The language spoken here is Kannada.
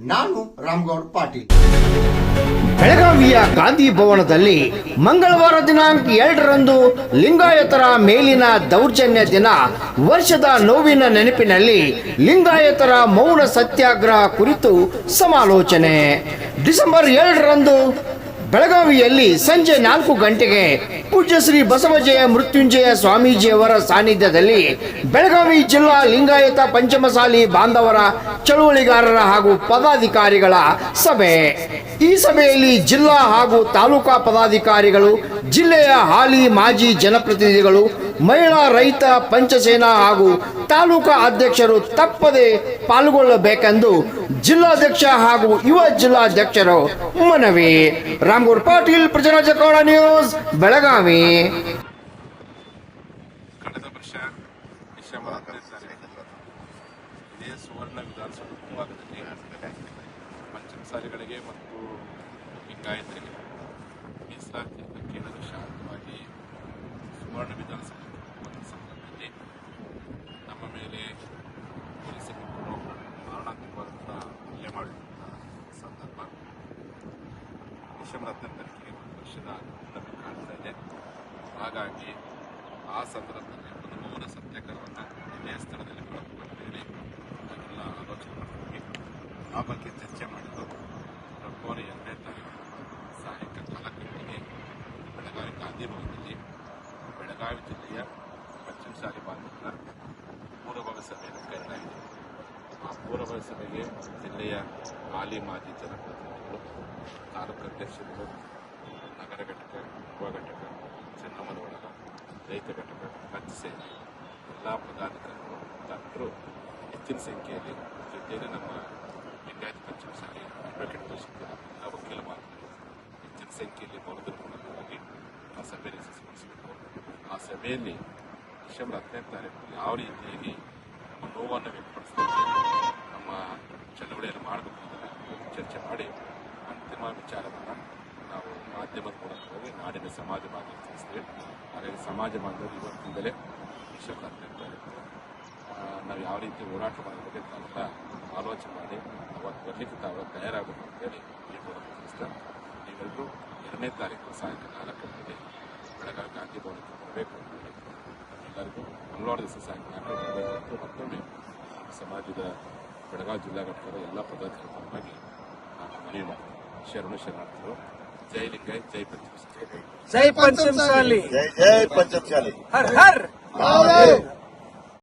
ನಾನು ರಾಮ್ಗೌಡ್ ಪಾಟೀಲ್. ಬೆಳಗಾವಿಯ ಗಾಂಧಿ ಭವನದಲ್ಲಿ ಮಂಗಳವಾರ ದಿನಾಂಕ ಎರಡರಂದು ಲಿಂಗಾಯತರ ಮೇಲಿನ ದೌರ್ಜನ್ಯ ದಿನ ವರ್ಷದ ನೋವಿನ ನೆನಪಿನಲ್ಲಿ ಲಿಂಗಾಯತರ ಮೌನ ಸತ್ಯಾಗ್ರಹ ಕುರಿತು ಸಮಾಲೋಚನೆ. ಡಿಸೆಂಬರ್ ಎರಡರಂದು ಬೆಳಗಾವಿಯಲ್ಲಿ ಸಂಜೆ ನಾಲ್ಕು ಗಂಟೆಗೆ ಪೂಜ್ಯ ಶ್ರೀ ಬಸವಜಯ ಮೃತ್ಯುಂಜಯ ಸ್ವಾಮೀಜಿಯವರ ಸಾನ್ನಿಧ್ಯದಲ್ಲಿ ಬೆಳಗಾವಿ ಜಿಲ್ಲಾ ಲಿಂಗಾಯತ ಪಂಚಮಸಾಲಿ ಬಾಂಧವರ ಚಳುವಳಿಗಾರರ ಹಾಗೂ ಪದಾಧಿಕಾರಿಗಳ ಸಭೆ. ಈ ಸಭೆಯಲ್ಲಿ ಜಿಲ್ಲಾ ಹಾಗೂ ತಾಲೂಕಾ ಪದಾಧಿಕಾರಿಗಳು, ಜಿಲ್ಲೆಯ ಹಾಲಿ ಮಾಜಿ ಜನಪ್ರತಿನಿಧಿಗಳು ಮಹಿಳಾ ರೈತ, ಪಂಚಸೇನಾ ಹಾಗೂ ತಾಲೂಕಾ ಅಧ್ಯಕ್ಷರು ತಪ್ಪದೆ ಪಾಲ್ಗೊಳ್ಳಬೇಕೆಂದು ಜಿಲ್ಲಾಧ್ಯಕ್ಷ ಹಾಗೂ ಯುವ ಜಿಲ್ಲಾಧ್ಯಕ್ಷರು ಮನವಿ. ರಾಮ್ಗೂರ್ ಪಾಟೀಲ್ ಪ್ರಜರಾಜ ಕೌಡ ನ್ಯೂಸ್, ಬೆಳಗಾವಿ. ಕಳೆದ ವರ್ಷ ಡಿಸೆಂಬರ್ ಹತ್ತನೇ ತಾರೀಕು ಇದೇ ಸುವರ್ಣ ವಿಧಾನಸೌಧ ಮುಂಭಾಗದಲ್ಲಿ ಪಂಚಮಸಾಲಿಗಳಿಗೆ ಮತ್ತು ಲಿಂಗಾಯತರಿಗೆ ಹತ್ತನೇ ತಾರೀಕಿಗೆ ಒಂದು ವರ್ಷದ ಕಾಣ್ತಾ ಇದೆ ಹಾಗಾಗಿ ಆ ಸಂದರ್ಭದಲ್ಲಿ ಒಂದು ಮೌನ ಸತ್ಯಾಗ್ರಹವನ್ನು ಇದೇ ಸ್ಥಳದಲ್ಲಿ ಅದನ್ನೆಲ್ಲ ಹೇಳಿ ನಾವೆಲ್ಲ ಆಲೋಚನೆ ಮಾಡಿ ಆ ಬಗ್ಗೆ ಚರ್ಚೆ ಮಾಡಿದ್ದು ಫೆಬ್ರವರಿ ಎರಡನೇ ತಾರೀಕು ಸಾಯಂಕಾಲ ನಾಲ್ಕು ಬೆಳಗಾವಿ ಗಾಂಧಿ ಭವನದಲ್ಲಿ. ಬೆಳಗಾವಿ ಜಿಲ್ಲೆಯ ಪಶ್ಚಿಮ ಶಾಲೆ ಬಾಂಧವರ ಪೂರ್ವಭಾವಿ ಸಭೆಯನ್ನು ಕರೆಯಲಾಗಿದೆ. ಆ ಪೂರ್ವಭಾವಿ ಸಭೆಗೆ ಜಿಲ್ಲೆಯ ಹಾಲಿ ಮಾಜಿ ಜನಪ್ರತಿನಿಧಿಗಳು ತಾಲೂಕು ಅಧ್ಯಕ್ಷರುಗಳು ನಗರ ಘಟಕ, ಯುವ ಘಟಕ ಚೆನ್ನಮ್ಮನ ಒಳಗ ರೈತ ಘಟಕ, ಕಚ್ ಸೇನೆ, ಎಲ್ಲ ಪದಾಧಿಕಾರಿಗಳು ಡಾಕ್ಟರು ಹೆಚ್ಚಿನ ಸಂಖ್ಯೆಯಲ್ಲಿ ಜೊತೆಯಲ್ಲಿ ನಮ್ಮ ಲಿಂಗಾಯತ ಪಂಚಮ ಸಾಲಿ ಅಡ್ವೊಕೇಟ್ ಪರಿಷತ್ತಿನ ಎಲ್ಲ ವಕೀಲ ಮಾತುಗಳು ಹೆಚ್ಚಿನ ಸಂಖ್ಯೆಯಲ್ಲಿ ಮೂಲಕವಾಗಿ ಆ ಸಭೆಯಲ್ಲಿ ಯಶಸ್ವಿಗೊಳಿಸಬೇಕು ಆ ಸಭೆಯಲ್ಲಿ ಡಿಸೆಂಬರ್ ಹತ್ತನೇ ತಾರೀಕು ಯಾವ ರೀತಿಯಾಗಿ ನಮ್ಮ ನೋವನ್ನು ವ್ಯಕ್ತಪಡಿಸಲಿಕ್ಕೆ ನಮ್ಮ ಚಳವಳಿಯನ್ನು ಮಾಡಬೇಕು ಮಾಡಿ ಅಂತಿಮ ವಿಚಾರವನ್ನು ನಾವು ಮಾಧ್ಯಮದ ಮೂಲಕವಾಗಿ ನಾಡಿನ ಸಮಾಜ ಬಾಂಧವರು ತಿಳಿಸ್ತೇವೆ. ಹಾಗಾಗಿ ಸಮಾಜ ಬಾಂಧವರು ಇವತ್ತಿಂದಲೇ ತಾರೀಕು ನಾವು ಯಾವ ರೀತಿ ಹೋರಾಟ ಮಾಡಬೇಕು ಅಂತ ಆಲೋಚನೆ ಮಾಡಿ, ಅವತ್ತು ಬರಲಿಕ್ಕೆ ತಾವು ತಯಾರಾಗಬೇಕು ಅಂತೇಳಿ ಈ ಮೂಲಕ ತಿಳಿಸ್ತಾ ನೀವೆಲ್ಲರೂ ಎರಡನೇ ತಾರೀಕು ಸಾಯಂಕಾಲ ನಾಲ್ಕು ಗಂಟೆಗೆ ಬೆಳಗಾವಿ ಗಾಂಧಿ ಭವನಕ್ಕೆ ಬರಬೇಕು ಅಂತ ಹೇಳಿ ಎಲ್ಲರಿಗೂ ಮಂಗಳವಾರ ದಿವಸ ಸಾಯಂಕಾಲ ನಾಲ್ಕು ಗಂಟೆಗೆ ಮತ್ತೊಮ್ಮೆ ಸಮಾಜದ ಬೆಳಗಾವಿ ಜಿಲ್ಲಾ ಘಟಕದ ಎಲ್ಲ ಪದಾಧಿಕಾರಿ ಪರವಾಗಿ जय पंचम जय जय पंचम हर हर